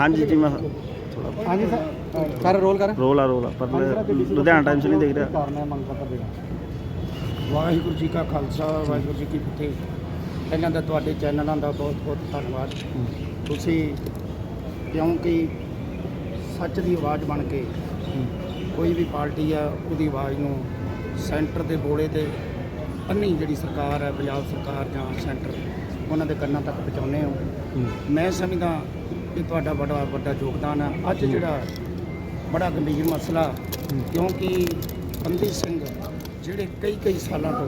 ਹਾਂਜੀ ਜੀ ਮੈਂ ਥੋੜਾ ਹਾਂਜੀ ਸਰ। ਕਰ ਰੋਲ ਕਰ। ਰੋਲ ਆ ਰੋਲ ਆ ਪਰ ਲੁਧਿਆਣਾ ਟਾਈਮਸ ਨਹੀਂ ਦੇਖ ਰਿਹਾ। ਕਾਰਨ ਹੈ ਮੰਗ ਪੱਤਰ ਦੇਣਾ ਵਾਹਿਗੁਰੂ ਜੀ ਕਾ ਖਾਲਸਾ ਵਾਹਿਗੁਰੂ ਜੀ ਕੀ ਫਤਿਹ। ਪਹਿਲਾਂ ਤਾਂ ਤੁਹਾਡੇ ਚੈਨਲਾਂ ਦਾ ਬਹੁਤ ਬਹੁਤ ਧੰਨਵਾਦ। ਤੁਸੀਂ ਕਿਉਂਕਿ ਸੱਚ ਦੀ ਆਵਾਜ਼ ਬਣ ਕੇ ਕੋਈ ਵੀ ਪਾਰਟੀ ਆ ਉਹਦੀ ਆਵਾਜ਼ ਨੂੰ ਸੈਂਟਰ ਦੇ ਬੋਲੇ ਤੇ ਅੰਨੀ ਜਿਹੜੀ ਸਰਕਾਰ ਹੈ ਪੰਜਾਬ ਸਰਕਾਰ ਜਾਂ ਸੈਂਟਰ ਉਹਨਾਂ ਦੇ ਕੰਨਾਂ ਤੱਕ ਪਹੁੰਚਾਉਂਦੇ ਹੋ। ਮੈਂ ਸਮਝਦਾ ਕਿ ਤੁਹਾਡਾ ਬੜਾ ਵੱਡਾ ਯੋਗਦਾਨ ਹੈ ਅੱਜ ਜਿਹੜਾ ਬੜਾ ਗੰਭੀਰ ਮਸਲਾ, ਕਿਉਂਕਿ ਬੰਦੀ ਸਿੰਘ ਜਿਹੜੇ ਕਈ ਕਈ ਸਾਲਾਂ ਤੋਂ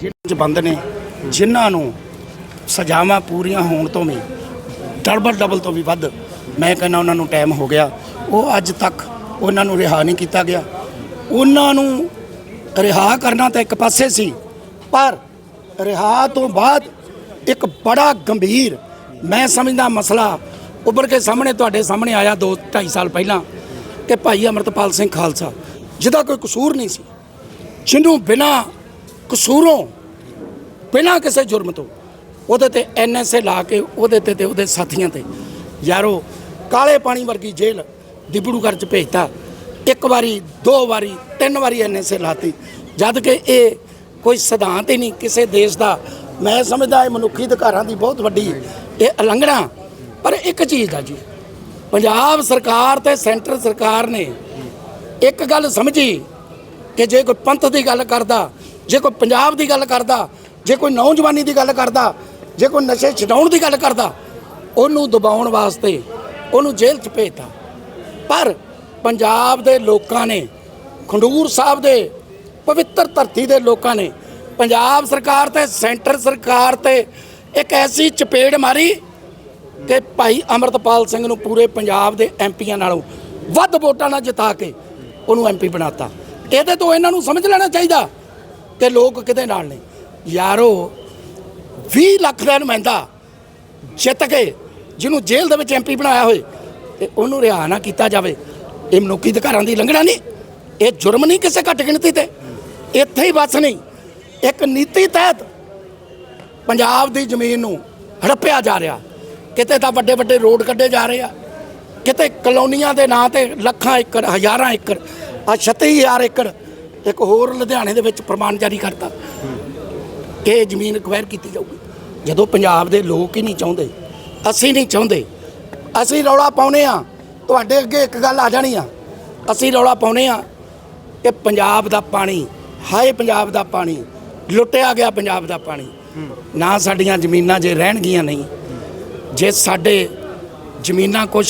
ਜੇਲ੍ਹ 'ਚ ਬੰਦ ਨੇ, ਜਿਨ੍ਹਾਂ ਨੂੰ ਸਜ਼ਾਵਾਂ ਪੂਰੀਆਂ ਹੋਣ ਤੋਂ ਵੀ ਡਬਲ ਡਬਲ ਤੋਂ ਵੀ ਵੱਧ ਮੈਂ ਕਹਿੰਦਾ ਉਹਨਾਂ ਨੂੰ ਟਾਈਮ ਹੋ ਗਿਆ। ਉਹ ਅੱਜ ਤੱਕ ਉਹਨਾਂ ਨੂੰ ਰਿਹਾ ਨਹੀਂ ਕੀਤਾ ਗਿਆ। ਉਹਨਾਂ ਨੂੰ ਰਿਹਾ ਕਰਨਾ ਤਾਂ ਇੱਕ ਪਾਸੇ ਸੀ, ਪਰ ਰਿਹਾ ਤੋਂ ਬਾਅਦ ਇੱਕ ਬੜਾ ਗੰਭੀਰ, ਮੈਂ ਸਮਝਦਾ ਮਸਲਾ ਉੱਭਰ ਕੇ ਸਾਹਮਣੇ ਤੁਹਾਡੇ ਸਾਹਮਣੇ ਆਇਆ 2 2.5 ਸਾਲ ਪਹਿਲਾਂ ਕਿ ਭਾਈ ਅਮਰਤਪਾਲ ਸਿੰਘ ਖਾਲਸਾ, ਜਿਹਦਾ ਕੋਈ ਕਸੂਰ ਨਹੀਂ ਸੀ। ਜਿਹਨੂੰ ਬਿਨਾ ਕਸੂਰੋਂ, ਬਿਨਾ ਕਿਸੇ ਜੁਰਮ ਤੋਂ ਉਹਦੇ ਤੇ ਐਨਐਸਏ ਲਾ ਕੇ ਉਹਦੇ ਤੇ ਤੇ ਉਹਦੇ ਸਾਥੀਆਂ ਤੇ ਯਾਰੋ ਕਾਲੇ ਪਾਣੀ ਵਰਗੀ ਜੇਲ੍ਹ ਡਿਬੜੂਗੜ੍ਹ ਚ ਭੇਜਤਾ। ਇੱਕ ਵਾਰੀ, ਦੋ ਵਾਰੀ, ਤਿੰਨ ਵਾਰੀ ਐਨਐਸਏ ਲਾਤੀ। ਜਦ ਕਿ ਇਹ ਕੋਈ ਸਿਧਾਂਤ ਹੀ ਨਹੀਂ, ਕਿਸੇ ਦੇਸ਼ ਦਾ। ਮੈਂ ਸਮਝਦਾ ਇਹ ਮਨੁੱਖੀ ਅਧਿਕਾਰਾਂ ਦੀ ਬਹੁਤ ਵੱਡੀ ਇਹ ਉਲੰਘਣਾ ਪਰ ਇੱਕ ਚੀਜ਼ ਆ ਜੀ, ਪੰਜਾਬ ਸਰਕਾਰ ਤੇ ਸੈਂਟਰ ਸਰਕਾਰ ਨੇ ਇੱਕ ਗੱਲ ਸਮਝੀ ਕਿ ਜੇ ਕੋਈ ਪੰਥ ਦੀ ਗੱਲ ਕਰਦਾ, ਜੇ ਕੋਈ ਪੰਜਾਬ ਦੀ ਗੱਲ ਕਰਦਾ, ਜੇ ਕੋਈ ਨੌਜਵਾਨੀ ਦੀ ਗੱਲ ਕਰਦਾ, ਜੇ ਕੋਈ ਨਸ਼ੇ ਛਡਾਉਣ ਦੀ ਗੱਲ ਕਰਦਾ, ਉਹਨੂੰ ਦਬਾਉਣ ਵਾਸਤੇ ਉਹਨੂੰ ਜੇਲ੍ਹ 'ਚ ਭੇਜਤਾ। ਪਰ ਪੰਜਾਬ ਦੇ ਲੋਕਾਂ ਨੇ, ਖੰਡੂਰ ਸਾਹਿਬ ਦੇ ਪਵਿੱਤਰ ਧਰਤੀ ਦੇ ਲੋਕਾਂ ਨੇ ਪੰਜਾਬ ਸਰਕਾਰ ਤੇ, ਸੈਂਟਰ ਸਰਕਾਰ ਤੇ ਇੱਕ ਐਸੀ ਚਪੇੜ ਮਾਰੀ ਕਿ ਭਾਈ ਅਮਰਤਪਾਲ ਸਿੰਘ ਨੂੰ ਪੂਰੇ ਪੰਜਾਬ ਦੇ ਐਮਪੀਆਂ ਨਾਲੋਂ ਵੱਧ ਵੋਟਾਂ ਨਾਲ ਜਿਤਾ ਕੇ ਉਹਨੂੰ ਐਮਪੀ ਬਣਾਤਾ। ਇਹਦੇ ਤੋਂ ਇਹਨਾਂ ਨੂੰ ਸਮਝ ਲੈਣਾ ਚਾਹੀਦਾ ਕਿ ਲੋਕ ਕਿਤੇ ਨਾਲ ਨੇ। ਯਾਰੋ 20 ਲੱਖ ਦਾ ਨੁਮਾਇੰਦਾ ਜਿੱਤ ਕੇ ਜਿਹਨੂੰ ਜੇਲ੍ਹ ਦੇ ਵਿੱਚ ਐਮਪੀ ਬਣਾਇਆ ਹੋਏ, ਤੇ ਉਹਨੂੰ ਰਿਹਾ ਨਾ ਕੀਤਾ ਜਾਵੇ। ਇਹ ਮਨੁੱਖੀ ਅਧਿਕਾਰਾਂ ਦੀ ਲੰਘਣਾ ਨਹੀਂ। ਇਹ ਜੁਰਮ ਨਹੀਂ ਕਿਸੇ ਘੱਟ ਗਿਣਤੀ ਤੇ। ਇੱਥੇ ਹੀ ਬਸ ਨਹੀਂ। ਇੱਕ ਨੀਤੀ ਤਹਿਤ ਪੰਜਾਬ ਦੀ ਜ਼ਮੀਨ ਨੂੰ ਹੜੱਪਿਆ ਜਾ ਰਿਹਾ। ਕਿਤੇ ਤਾਂ ਵੱਡੇ ਵੱਡੇ ਰੋਡ ਕੱਢੇ ਜਾ ਰਹੇ ਆ। ਕਿਤੇ ਕਲੋਨੀਆਂ ਦੇ ਨਾਂ ਤੇ ਲੱਖਾਂ ਏਕੜ ਹਜ਼ਾਰਾਂ ਏਕੜ ਆ 36000 ਏਕੜ ਇੱਕ ਹੋਰ ਲੁਧਿਆਣੇ ਦੇ ਵਿੱਚ ਪ੍ਰਮਾਣ ਜਾਰੀ ਕਰਤਾ ਕਿ ਇਹ ਜ਼ਮੀਨ ਅਕਵਾਇਰ ਕੀਤੀ ਜਾਊਗੀ। ਜਦੋਂ ਪੰਜਾਬ ਦੇ ਲੋਕ ਹੀ ਨਹੀਂ ਚਾਹੁੰਦੇ ਅਸੀਂ ਨਹੀਂ ਚਾਹੁੰਦੇ ਅਸੀਂ ਰੌਲਾ ਪਾਉਨੇ ਆ ਤੁਹਾਡੇ ਅੱਗੇ ਇੱਕ ਗੱਲ ਆ ਜਾਣੀ ਆ। ਅਸੀਂ ਰੌਲਾ ਪਾਉਨੇ ਆ ਕਿ ਪੰਜਾਬ ਦਾ ਪਾਣੀ ਹਾਏ ਪੰਜਾਬ ਦਾ ਪਾਣੀ ਲੁੱਟਿਆ ਗਿਆ ਪੰਜਾਬ ਦਾ ਪਾਣੀ। ਨਾ ਸਾਡੀਆਂ ਜ਼ਮੀਨਾਂ ਜੇ ਰਹਿਣਗੀਆਂ ਨਹੀਂ ਜੇ ਸਾਡੇ ਜ਼ਮੀਨਾਂ ਕੁਝ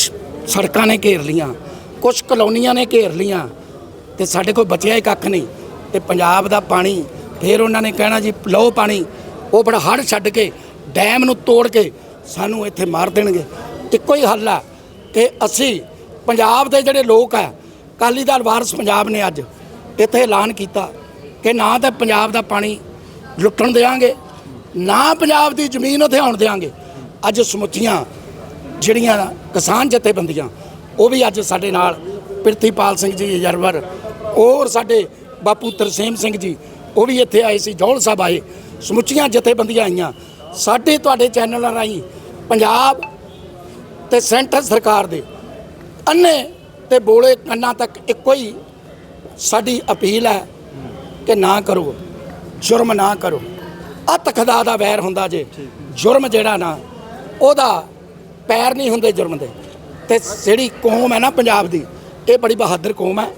ਸੜਕਾਂ ਨੇ ਘੇਰ ਲੀਆਂ ਕੁਝ ਕਲੋਨੀਆਂ ਨੇ ਘੇਰ ਲੀਆਂ ਤੇ ਸਾਡੇ ਕੋਲ ਬਚਿਆ ਹੀ ਕੱਖ ਨਹੀਂ, ਤੇ ਪੰਜਾਬ ਦਾ ਪਾਣੀ, ਫਿਰ ਉਹਨਾਂ ਨੇ ਕਹਿਣਾ ਜੀ, ਲਓ ਪਾਣੀ, ਉਹ ਬੜਾ ਹੜ ਛੱਡ ਕੇ, ਡੈਮ ਨੂੰ ਤੋੜ ਕੇ ਸਾਨੂੰ ਇੱਥੇ ਮਾਰ ਦੇਣਗੇ। ਇੱਕੋ ਹੀ ਹੱਲ ਆ ਕਿ ਅਸੀਂ ਪੰਜਾਬ ਦੇ ਜਿਹੜੇ ਲੋਕ ਆ, ਅਕਾਲੀ ਦਲ ਵਾਰਸ ਪੰਜਾਬ ਨੇ ਅੱਜ ਇੱਥੇ ਐਲਾਨ ਕੀਤਾ ਕਿ ਨਾ ਤਾਂ ਪੰਜਾਬ ਦਾ ਪਾਣੀ ਲੁੱਟਣ ਦੇਵਾਂਗੇ ਨਾ ਪੰਜਾਬ ਦੀ ਜ਼ਮੀਨ ਉੱਥੇ ਆਉਣ ਦੇਵਾਂਗੇ ਅੱਜ ਸਮੁੱਚੀਆਂ ਜਿਹੜੀਆਂ ਕਿਸਾਨ ਜਥੇਬੰਦੀਆਂ, ਉਹ ਵੀ ਅੱਜ ਸਾਡੇ ਨਾਲ ਪ੍ਰਿਤੀਪਾਲ ਸਿੰਘ ਜੀ ਜਰਵਰ ਔਰ ਸਾਡੇ ਬਾਪੂ ਤਰਸੇਮ ਸਿੰਘ ਜੀ, ਉਹ ਵੀ ਇੱਥੇ ਆਏ ਸੀ ਜੌਲ ਸਾਹਿਬ ਆਏ, ਸਮੁੱਚੀਆਂ ਜਥੇਬੰਦੀਆਂ ਆਈਆਂ। ਸਾਡੇ ਤੁਹਾਡੇ ਚੈਨਲਾਂ ਰਾਹੀਂ ਪੰਜਾਬ ਤੇ ਸੈਂਟਰ ਸਰਕਾਰ ਦੇ ਅੰਨੇ ਤੇ ਬੋਲੇ ਕੰਨਾਂ ਤੱਕ ਇੱਕੋ ਹੀ ਸਾਡੀ ਅਪੀਲ ਹੈ ਕਿ ਨਾ ਕਰੋ, ਜੁਰਮ ਨਾ ਕਰੋ। ਅਤ ਖੁਦਾ ਦਾ ਵੈਰ ਹੁੰਦਾ ਜੇ, ਜੁਰਮ ਜਿਹੜਾ ਨਾ ਉਹਦਾ ਪੈਰ ਨਹੀਂ ਹੁੰਦੇ ਜੁਰਮ ਦੇ। ਤੇ ਜਿਹੜੀ ਕੌਮ ਹੈ ਨਾ ਪੰਜਾਬ ਦੀ ਇਹ ਬੜੀ ਬਹਾਦਰ ਕੌਮ ਹੈ।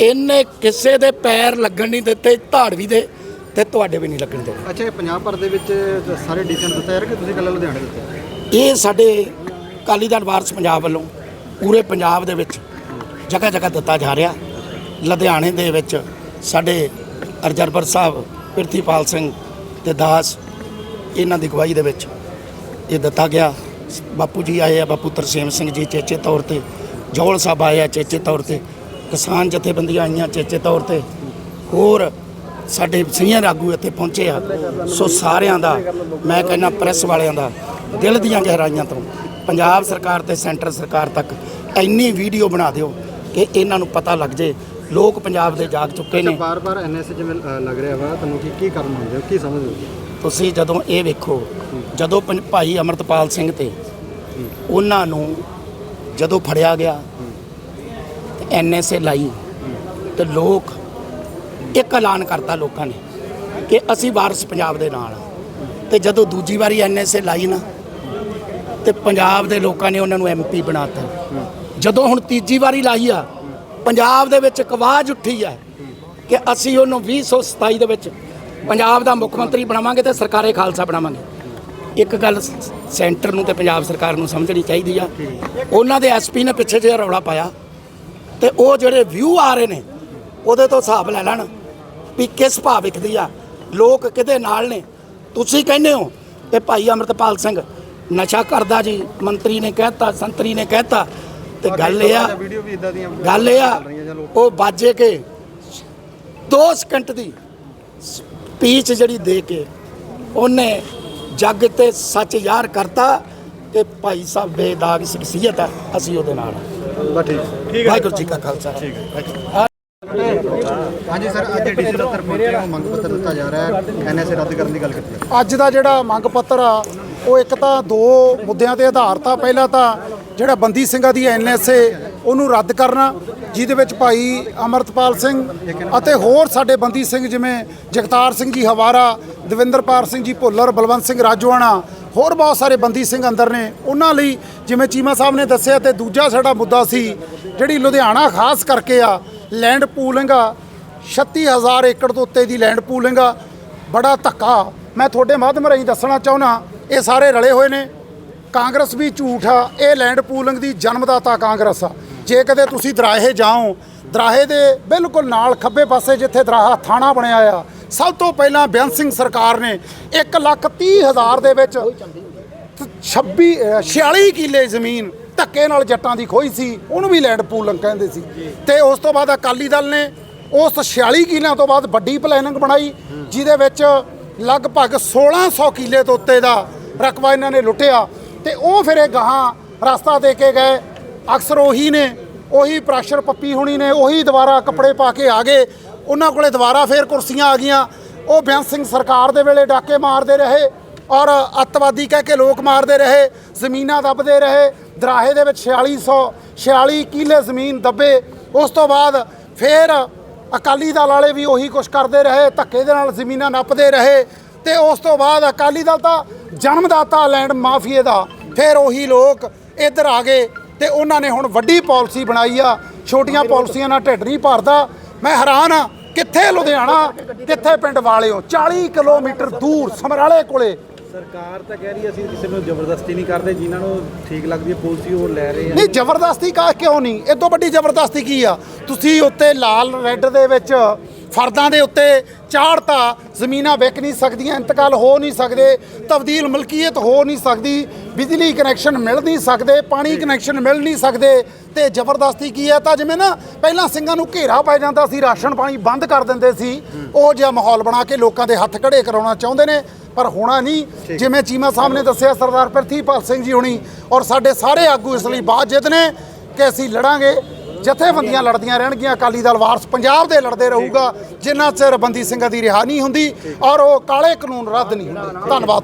ਇਹਨੇ ਕਿਸੇ ਦੇ ਪੈਰ ਲੱਗਣ ਨਹੀਂ ਦਿੱਤੇ ਧਾੜਵੀ ਦੇ ਤੇ ਤੁਹਾਡੇ ਵੀ ਨਹੀਂ ਲੱਗਣ ਦੇਣੇ ਅੱਛਾ ਇਹ ਪੰਜਾਬ ਭਰ ਦੇ ਵਿੱਚ ਸਾਰੇ ਡਿਸੀਜਨ ਦਿੱਤਾ ਯਾਰ ਕਿ ਤੁਸੀਂ ਕੱਲਾ ਲੁਧਿਆਣੇ ਦਿੱਤੇ? ਇਹ ਸਾਡੇ ਅਕਾਲੀ ਦਲ ਵਾਰਸ ਪੰਜਾਬ ਵੱਲੋਂ ਪੂਰੇ ਪੰਜਾਬ ਦੇ ਵਿੱਚ ਜਗ੍ਹਾ ਜਗ੍ਹਾ ਦਿੱਤਾ ਜਾ ਰਿਹਾ। ਲੁਧਿਆਣੇ ਦੇ ਵਿੱਚ ਸਾਡੇ ਅਰਜਰਬਰ ਸਾਹਿਬ ਪ੍ਰਿਥੀਪਾਲ ਸਿੰਘ ਤੇ ਦਾਸ ਇਹਨਾਂ ਦੀ ਅਗਵਾਈ ਦੇ ਵਿੱਚ ਇਹ ਦਿੱਤਾ ਗਿਆ। ਬਾਪੂ ਜੀ ਆਏ ਆ, ਬਾਪੂ ਤਰਸੇਮ ਸਿੰਘ ਜੀ ਚੇਚੇ ਤੌਰ ਤੇ ਜੋਲ ਸਾਹਿਬ ਆਏ ਆ ਚੇਚੇ ਤੌਰ ਤੇ, ਕਿਸਾਨ ਜਥੇਬੰਦੀਆਂ ਆਈਆਂ ਚੇਚੇ ਤੌਰ ਤੇ, ਹੋਰ ਸਾਡੇ ਸੀਨੀਅਰ ਆਗੂ ਇੱਥੇ ਪਹੁੰਚੇ ਆ। ਸੋ ਸਾਰਿਆਂ ਦਾ, ਮੈਂ ਕਹਿੰਦਾ ਪ੍ਰੈਸ ਵਾਲਿਆਂ ਦਾ ਦਿਲ ਦੀਆਂ ਗਹਿਰਾਈਆਂ ਤੋਂ, ਪੰਜਾਬ ਸਰਕਾਰ ਤੇ ਸੈਂਟਰ ਸਰਕਾਰ ਤੱਕ ਇੰਨੀ ਵੀਡੀਓ ਬਣਾ ਦਿਓ ਕਿ ਇਹਨਾਂ ਨੂੰ ਪਤਾ ਲੱਗ ਜੇ ਲੋਕ ਪੰਜਾਬ ਦੇ ਜਾਗ ਚੁੱਕੇ ਨੇ। ਬਾਰ-ਬਾਰ ਐਨਐਸਏ ਜਿਵੇਂ ਅ, ਲੱਗ ਰਿਹਾ ਵਾ ਤੁਹਾਨੂੰ ਕੀ ਕੀ ਕਾਰਨ ਹੁੰਦੇ ਹੋ? ਕੀ ਸਮਝਦੇ ਹੋ? ਤੁਸੀਂ ਜਦੋਂ ਇਹ ਵੇਖੋ ਜਦੋਂ ਪੰ- ਭਾਈ ਅਮਰਤਪਾਲ ਸਿੰਘ ਤੇ ਉਹਨਾਂ ਨੂੰ ਜਦੋਂ ਫੜਿਆ ਗਿਆ ਤੇ ਐਨਐਸਏ ਲਾਈ ਤੇ ਲੋਕ ਇੱਕ ਐਲਾਨ ਕਰਤਾ ਲੋਕਾਂ ਨੇ ਕਿ ਅਸੀਂ ਵਾਰਸ ਪੰਜਾਬ ਦੇ ਨਾਲ ਆ। ਤੇ ਜਦੋਂ ਦੂਜੀ ਵਾਰੀ ਐਨਐਸਏ ਲਾਈ ਨਾ ਤੇ ਪੰਜਾਬ ਦੇ ਲੋਕਾਂ ਨੇ ਉਹਨਾਂ ਨੂੰ ਐਮਪੀ ਬਣਾਤਾ ਜਦੋਂ ਹੁਣ ਤੀਜੀ ਵਾਰੀ ਲਾਈ ਆ ਪੰਜਾਬ ਦੇ ਵਿੱਚ ਇੱਕ ਆਵਾਜ਼ ਉੱਠੀ ਹੈ ਕਿ ਅਸੀਂ ਉਹਨੂੰ 2027 ਦੇ ਵਿੱਚ ਪੰਜਾਬ ਦਾ ਮੁੱਖ ਮੰਤਰੀ ਬਣਾਵਾਂਗੇ ਤੇ ਸਰਕਾਰੇ ਖਾਲਸਾ ਬਣਾਵਾਂਗੇ। ਇੱਕ ਗੱਲ ਸੈਂਟਰ ਨੂੰ ਤੇ ਪੰਜਾਬ ਸਰਕਾਰ ਨੂੰ ਸਮਝਣੀ ਚਾਹੀਦੀ ਆ। ਉਹਨਾਂ ਦੇ ਐਸਪੀ ਨੇ ਪਿੱਛੇ ਜਿਹਾ ਰੌਲਾ ਪਾਇਆ ਤੇ ਉਹ ਜਿਹੜੇ ਵਿਊ ਆ ਰਹੇ ਨੇ, ਉਹਦੇ ਤੋਂ ਹਿਸਾਬ ਲੈ ਲੈਣ ਵੀ ਕਿਸ ਭਾਵਿਕ ਦੀ ਆ। ਲੋਕ ਕਿਹਦੇ ਨਾਲ ਨੇ? ਤੁਸੀਂ ਕਹਿੰਦੇ ਹੋ ਕਿ ਭਾਈ ਅਮਰਤਪਾਲ ਸਿੰਘ ਨਸ਼ਾ ਕਰਦਾ ਜੀ, ਮੰਤਰੀ ਨੇ ਕਹਿਤਾ, ਸੰਤਰੀ ਨੇ ਕਹਿਤਾ ਤੇ ਗੱਲ ਇਹ ਆ ਵੀਡੀਓ ਵੀ ਇਦਾਂ ਦੀਆਂ ਗੱਲ ਇਹ ਆ ਉਹ ਬਾਜੇ ਕੇ 2 ਸਕਿੰਟ ਦੀ ਸਪੀਚ ਜਿਹੜੀ ਦੇ ਕੇ ਉਹਨੇ ਜੱਗ ਤੇ ਸੱਚ ਯਾਰ ਕਰਤਾ ਕਿ ਭਾਈ ਸਾਹਿਬ ਬੇਦਾਗ ਸ਼ਖਸੀਅਤ ਹੈ ਅਸੀਂ ਉਹਦੇ ਨਾਲ ਹਾਂ। ਬਸ ਠੀਕ। ਠੀਕ ਵਾਹਿਗੁਰੂ ਜੀ ਕਾ ਖਾਲਸਾ। ਹਾਂਜੀ ਸਰ ਅੱਜ ਡੀਸੀ ਦਫ਼ਤਰ ਪਹੁੰਚੇ ਹੋ ਮੰਗ ਪੱਤਰ ਦਿੱਤਾ ਜਾ ਰਿਹਾ ਹੈ ਐਨਐਸਏ ਰੱਦ ਕਰਨ ਦੀ ਗੱਲ ਕੀਤੀ ਹੈ। ਅੱਜ ਦਾ ਜਿਹੜਾ ਮੰਗ ਪੱਤਰ ਆ ਉਹ ਇੱਕ ਤਾਂ ਦੋ ਮੁੱਦਿਆਂ ਤੇ ਆਧਾਰਿਤ ਆ ਪਹਿਲਾ ਤਾਂ ਜਿਹੜਾ ਬੰਦੀ ਸਿੰਘਾਂ ਦੀ ਐਨਐਸਏ ਉਹਨੂੰ ਰੱਦ ਕਰਨਾ, ਜਿਹਦੇ ਵਿੱਚ ਭਾਈ ਅਮਰਤਪਾਲ ਸਿੰਘ ਅਤੇ ਹੋਰ ਸਾਡੇ ਬੰਦੀ ਸਿੰਘ ਜਿਵੇਂ ਜਗਤਾਰ ਸਿੰਘ ਜੀ ਹਵਾਰਾ, ਦਵਿੰਦਰਪਾਲ ਸਿੰਘ ਜੀ ਭੁੱਲਰ, ਬਲਵੰਤ ਸਿੰਘ ਰਾਜੋਆਣਾ, ਹੋਰ ਬਹੁਤ ਸਾਰੇ ਬੰਦੀ ਸਿੰਘ ਅੰਦਰ ਨੇ। ਉਹਨਾਂ ਲਈ ਜਿਵੇਂ ਚੀਮਾ ਸਾਹਿਬ ਨੇ ਦੱਸਿਆ ਤੇ ਦੂਜਾ ਸਾਡਾ ਮੁੱਦਾ ਸੀ, ਜਿਹੜੀ ਲੁਧਿਆਣਾ ਖਾਸ ਕਰਕੇ ਆ, ਲੈਂਡ ਪੂਲਿੰਗ ਆ 36000 ਏਕੜ ਤੋਂ ਉੱਤੇ ਦੀ ਲੈਂਡ ਪੂਲਿੰਗ ਆ, ਬੜਾ ਧੱਕਾ। ਮੈਂ ਤੁਹਾਡੇ ਮਾਧਿਅਮ ਰਾਹੀਂ ਦੱਸਣਾ ਚਾਹੁੰਦਾ ਇਹ ਸਾਰੇ ਰਲੇ ਹੋਏ ਨੇ। ਕਾਂਗਰਸ ਵੀ ਝੂਠ ਆ। ਇਹ ਲੈਂਡ ਪੂਲਿੰਗ ਦੀ ਜਨਮਦਾਤਾ ਕਾਂਗਰਸ ਆ। ਜੇ ਕਦੇ ਤੁਸੀਂ ਦਰਾਹੇ ਜਾਓ ਦਰਾਹੇ ਦੇ ਬਿਲਕੁਲ ਨਾਲ ਖੱਬੇ ਪਾਸੇ ਜਿੱਥੇ ਦਰਾਹਾ ਥਾਣਾ ਬਣਿਆ ਆ ਸਭ ਤੋਂ ਪਹਿਲਾਂ ਬੇਅੰਤ ਸਿੰਘ ਸਰਕਾਰ ਨੇ 1 ਲੱਖ 30 ਹਜ਼ਾਰ ਦੇ ਵਿੱਚ 26 ਅ, 46 ਕਿੱਲੇ ਜ਼ਮੀਨ ਧੱਕੇ ਨਾਲ ਜੱਟਾਂ ਦੀ ਖੋਈ ਸੀ। ਉਹਨੂੰ ਵੀ ਲੈਂਡ ਪੂਲਿੰਗ ਕਹਿੰਦੇ ਸੀ। ਤੇ ਉਸ ਤੋਂ ਬਾਅਦ ਅਕਾਲੀ ਦਲ ਨੇ ਉਸ 46 ਕਿਲਿਆਂ ਤੋਂ ਬਾਅਦ ਵੱਡੀ ਪਲੈਨਿੰਗ ਬਣਾਈ ਜਿਹਦੇ ਵਿੱਚ ਲਗਭਗ 1600 ਕਿੱਲੇ ਤੋਂ ਉੱਤੇ ਦਾ ਰਕਬਾ ਇਹਨਾਂ ਨੇ ਲੁੱਟਿਆ ਤੇ ਉਹ ਫਿਰ ਇਹ ਗਾਹਾਂ ਰਸਤਾ ਦੇ ਕੇ ਗਏ। ਅਕਸਰ ਉਹੀ ਨੇ, ਉਹੀ ਪ੍ਰੈਸ਼ਰ ਪੱਪੀ ਹੁਣੀ ਨੇ, ਉਹੀ ਦੁਬਾਰਾ ਕੱਪੜੇ ਪਾ ਕੇ ਆ ਗਏ। ਉਹਨਾਂ ਕੋਲੇ ਦੁਬਾਰਾ ਫੇਰ ਕੁਰਸੀਆਂ ਆ ਗਈਆਂ। ਉਹ ਬੇਅੰਤ ਸਿੰਘ ਸਰਕਾਰ ਦੇ ਵੇਲੇ ਡਾਕੇ ਮਾਰਦੇ ਰਹੇ ਔਰ ਅੱਤਵਾਦੀ ਕਹਿ ਕੇ ਲੋਕ ਮਾਰਦੇ ਰਹੇ, ਜ਼ਮੀਨਾਂ ਦੱਬਦੇ ਰਹੇ, ਦਰਾਹੇ ਦੇ ਵਿੱਚ 4600 46 ਕਿੱਲੇ ਜ਼ਮੀਨ ਦੱਬੇ। ਉਸ ਤੋਂ ਬਾਅਦ ਫੇਰ ਅਕਾਲੀ ਦਲ ਵਾਲੇ ਵੀ ਉਹੀ ਕੁਛ ਕਰਦੇ ਰਹੇ ਧੱਕੇ ਦੇ ਨਾਲ ਜ਼ਮੀਨਾਂ ਨੱਪਦੇ ਰਹੇ ਤੇ ਉਸ ਤੋਂ ਬਾਅਦ ਅਕਾਲੀ ਦਲ ਤਾਂ ਜਨਮਦਾਤਾ ਲੈਂਡ ਮਾਫੀਏ ਦਾ ਫਿਰ ਉਹੀ ਲੋਕ ਇੱਧਰ ਆ ਗਏ ਤੇ ਉਹਨਾਂ ਨੇ ਹੁਣ ਵੱਡੀ ਪਾਲਿਸੀ ਬਣਾਈ ਆ ਛੋਟੀਆਂ ਪਾਲਿਸੀਆਂ ਨਾਲ ਢਿੱਡ ਨਹੀਂ ਭਰਦਾ। ਮੈਂ ਹੈਰਾਨ ਆ ਕਿੱਥੇ ਲੁਧਿਆਣਾ ਕਿੱਥੇ ਪਿੰਡ ਵਾਲਿਓ 40 ਕਿਲੋਮੀਟਰ ਦੂਰ ਸਮਰਾਲੇ ਕੋਲੇ ਸਰਕਾਰ ਤਾਂ ਕਹਿ ਰਹੀ ਹੈ, ਅਸੀਂ ਕਿਸੇ ਨੂੰ ਜ਼ਬਰਦਸਤੀ ਨਹੀਂ ਕਰਦੇ, ਜਿਨ੍ਹਾਂ ਨੂੰ ਠੀਕ ਲੱਗਦੀ ਹੈ ਪਾਲਿਸੀ ਉਹ ਲੈ ਰਹੇ ਆ। ਨਹੀਂ, ਜ਼ਬਰਦਸਤੀ ਕਾ ਕਿਉਂ ਨਹੀਂ? ਇਹ ਤੋਂ ਵੱਡੀ ਜ਼ਬਰਦਸਤੀ ਕੀ ਆ? ਤੁਸੀਂ ਉੱਤੇ ਲਾਲ ਰੈੱਡ ਦੇ ਵਿੱਚ ਫਰਦਾਂ ਦੇ ਉੱਤੇ ਚਾੜਤਾ ਜ਼ਮੀਨਾਂ ਵਿਕ ਨਹੀਂ ਸਕਦੀਆਂ ਇੰਤਕਾਲ ਹੋ ਨਹੀਂ ਸਕਦੇ ਤਬਦੀਲ ਮਲਕੀਅਤ ਹੋ ਨਹੀਂ ਸਕਦੀ ਬਿਜਲੀ ਕਨੈਕਸ਼ਨ ਮਿਲ ਨਹੀਂ ਸਕਦੇ ਪਾਣੀ ਕਨੈਕਸ਼ਨ ਮਿਲ ਨਹੀਂ ਸਕਦੇ ਤੇ ਜ਼ਬਰਦਸਤੀ ਕੀ ਹੈ? ਤਾਂ ਜਿਵੇਂ ਨਾ ਪਹਿਲਾਂ ਸਿੰਘਾਂ ਨੂੰ ਘੇਰਾ ਪੈ ਜਾਂਦਾ ਸੀ ਰਾਸ਼ਨ ਪਾਣੀ ਬੰਦ ਕਰ ਦਿੰਦੇ ਸੀ ਉਹ ਜਿਹਾ ਮਾਹੌਲ ਬਣਾ ਕੇ ਲੋਕਾਂ ਦੇ ਹੱਥ ਖੜੇ ਕਰਾਉਣਾ ਚਾਹੁੰਦੇ ਨੇ ਪਰ ਹੋਣਾ ਨਹੀਂ। ਜਿਵੇਂ ਚੀਮਾ ਸਾਹਿਬ ਨੇ ਦੱਸਿਆ ਸਰਦਾਰ ਪ੍ਰਿਥੀਪਾਲ ਸਿੰਘ ਜੀ ਹੁਣੀ ਔਰ ਸਾਡੇ ਸਾਰੇ ਆਗੂ ਇਸ ਲਈ ਬਾਅਦ ਨੇ ਕਿ ਅਸੀਂ ਲੜਾਂਗੇ। ਜਥੇਬੰਦੀਆਂ ਲੜਦੀਆਂ ਰਹਿਣਗੀਆਂ, ਅਕਾਲੀ ਦਲ ਵਾਰਸ ਪੰਜਾਬ ਦੇ ਲੜਦੇ ਰਹੂਗਾ, ਜਿੰਨਾ ਚਿਰ ਬੰਦੀ ਸਿੰਘਾਂ ਦੀ ਰਿਹਾ ਨਹੀਂ ਹੁੰਦੀ ਔਰ ਉਹ ਕਾਲੇ ਕਾਨੂੰਨ ਰੱਦ ਨਹੀਂ ਹੁੰਦੇ। ਧੰਨਵਾਦ।